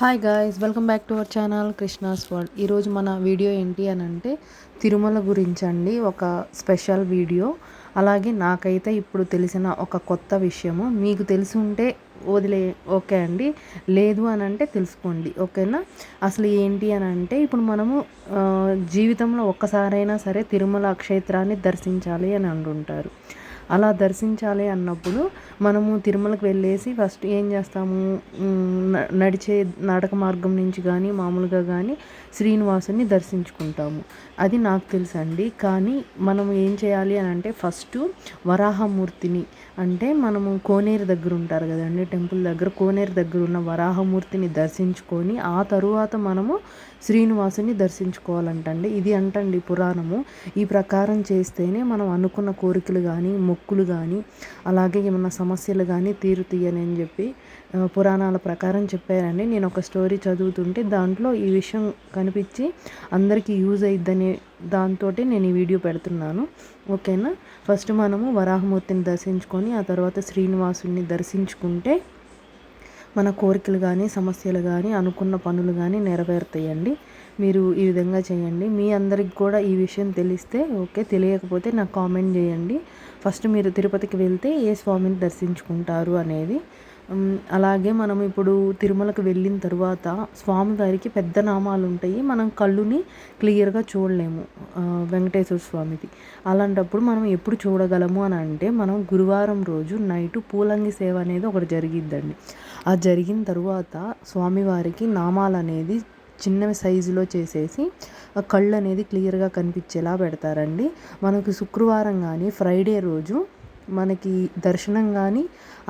Hi guys welcome back to our channel Krishna's world ఈరోజు మన video ఏంటి అని అంటే తిరుమల గురించి అండి ఒక స్పెషల్ వీడియో. అలాగే నాకైతే ఇప్పుడు తెలిసిన ఒక కొత్త విషయము. మీకు తెలిసి ఉంటే వదిలే ఓకే అండి? లేదు అని అంటే తెలుసుకోండి ఓకేనా? అసలు ఏంటి అని అంటే ఇప్పుడు మనము జీవితంలో ఒక్కసారైనా సరే తిరుమల క్షేత్రాన్ని దర్శించాలి అని అంటుంటారు. అలా దర్శించాలి అన్నప్పుడు మనము తిరుమలకు వెళ్ళేసి ఫస్ట్ ఏం చేస్తాము? నడిచే నడక మార్గం నుంచి కానీ మామూలుగా కానీ శ్రీనివాసుని దర్శించుకుంటాము. అది నాకు తెలుసండి. కానీ మనం ఏం చేయాలి అని అంటే ఫస్ట్ వరాహమూర్తిని అంటే మనము కోనేరు దగ్గర ఉంటారు కదండి టెంపుల్ దగ్గర కోనేరు దగ్గర ఉన్న వరాహమూర్తిని దర్శించుకొని ఆ తరువాత మనము శ్రీనివాసుని దర్శించుకోవాలంటండి. ఇది అంటండి పురాణము. ఈ ప్రకారం చేస్తేనే మనం అనుకున్న కోరికలు కానీ మొక్కులు కానీ అలాగే ఏమన్నా సమస్యలు కానీ తీరుతీయని అని చెప్పి పురాణాల ప్రకారం చెప్పారండి. నేను ఒక స్టోరీ చదువుతుంటే దాంట్లో ఈ విషయం కనిపించి అందరికీ యూజ్ అయిద్దనే దాంతో నేను ఈ వీడియో పెడుతున్నాను. ఓకేనా? ఫస్ట్ మనము వరాహమూర్తిని దర్శించుకొని ఆ తర్వాత శ్రీనివాసుని దర్శించుకుంటే మన కోరికలు కానీ సమస్యలు కానీ అనుకున్న పనులు కానీ నెరవేరుతాయండి. మీరు ఈ విధంగా చేయండి. మీ అందరికి కూడా ఈ విషయం తెలిస్తే ఓకే తెలియకపోతే నాకు కామెంట్ చేయండి. ఫస్ట్ మీరు తిరుపతికి వెళ్తే ఏ స్వామిని దర్శించుకుంటారు అనేది. అలాగే మనం ఇప్పుడు తిరుమలకు వెళ్ళిన తర్వాత స్వామివారికి పెద్ద నామాలు ఉంటాయి. మనం కళ్ళుని క్లియర్గా చూడలేము వెంకటేశ్వర స్వామిది. అలాంటప్పుడు మనం ఎప్పుడు చూడగలము అని అంటే మనం గురువారం రోజు నైటు పూలంగి సేవ అనేది ఒకటి జరిగిద్దండి. ఆ జరిగిన తర్వాత స్వామివారికి నామాలు అనేది చిన్న సైజులో చేసేసి కళ్ళు అనేది క్లియర్గా కనిపించేలా పెడతారండి. మనకు శుక్రవారం కానీ ఫ్రైడే రోజు మనకి దర్శనం కానీ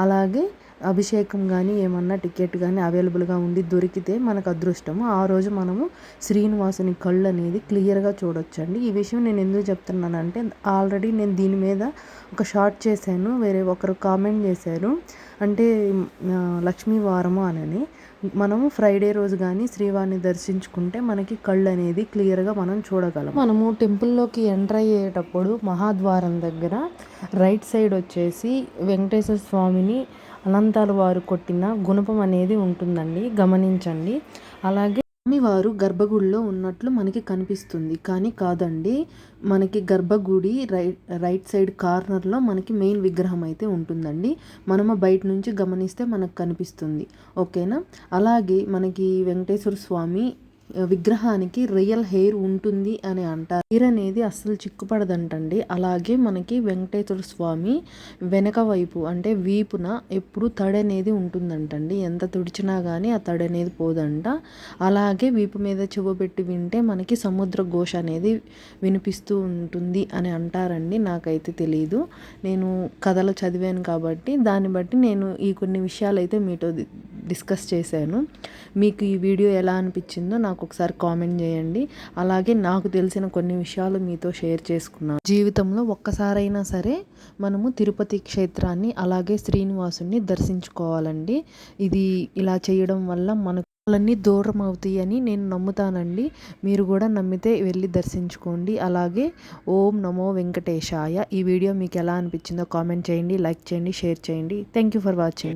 అలాగే అభిషేకం కానీ ఏమన్నా టికెట్ కానీ అవైలబుల్గా ఉండి దొరికితే మనకు అదృష్టము. ఆ రోజు మనము శ్రీనివాసుని కళ్ళు అనేది క్లియర్గా చూడొచ్చండి. ఈ విషయం నేను ఎందుకు చెప్తున్నానంటే ఆల్రెడీ నేను దీని మీద ఒక షార్ట్ చేశాను వేరే ఒకరు కామెంట్ చేశారు. అంటే లక్ష్మీ వారము అని మనము ఫ్రైడే రోజు కానీ శ్రీవారిని దర్శించుకుంటే మనకి కళ్ళు అనేది క్లియర్గా మనం చూడగలం. మనము టెంపుల్లోకి ఎంటర్ అయ్యేటప్పుడు మహాద్వారం దగ్గర రైట్ సైడ్ వచ్చేసి వెంకటేశ్వర స్వామిని అనంతాల వారు కొట్టిన గుణపం అనేది ఉంటుందండి. గమనించండి. అలాగే స్వామివారు గర్భగుడిలో ఉన్నట్లు మనకి కనిపిస్తుంది. కానీ కాదండి మనకి గర్భగుడి రైట్ రైట్ సైడ్ కార్నర్లో మనకి మెయిన్ విగ్రహం అయితే ఉంటుందండి. మనము బయట నుంచి గమనిస్తే మనకు కనిపిస్తుంది. ఓకేనా? అలాగే మనకి వెంకటేశ్వర స్వామి విగ్రహానికి రియల్ హెయిర్ ఉంటుంది అని అంటారు. హెయిర్ అనేది అస్సలు చిక్కుపడదంటండి. అలాగే మనకి వెంకటేశ్వర స్వామి వెనక వైపు అంటే వీపున ఎప్పుడు తడి అనేది ఉంటుందంటండి. ఎంత తుడిచినా కానీ ఆ తడి అనేది పోదంట. అలాగే వీపు మీద చెవు పెట్టి వింటే మనకి సముద్ర ఘోష అనేది వినిపిస్తూ ఉంటుంది అని అంటారండి. నాకైతే తెలియదు నేను కథలు చదివాను కాబట్టి దాన్ని బట్టి నేను ఈ కొన్ని విషయాలు అయితే మీతో డిస్కస్ చేశాను. మీకు ఈ వీడియో ఎలా అనిపించిందో నాకు ఒకసారి కామెంట్ చేయండి. అలాగే నాకు తెలిసిన కొన్ని విషయాలు మీతో షేర్ చేసుకున్నాను. జీవితంలో ఒక్కసారైనా సరే మనము తిరుపతి క్షేత్రాన్ని అలాగే శ్రీనివాసుని దర్శించుకోవాలండి. ఇది ఇలా చేయడం వల్ల మనకు అన్నీ దూరం అవుతాయి అని నేను నమ్ముతానండి. మీరు కూడా నమ్మితే వెళ్ళి దర్శించుకోండి. అలాగే ఓం నమో వెంకటేశాయ. ఈ వీడియో మీకు ఎలా అనిపించిందో కామెంట్ చేయండి లైక్ చేయండి షేర్ చేయండి. Thank you for watching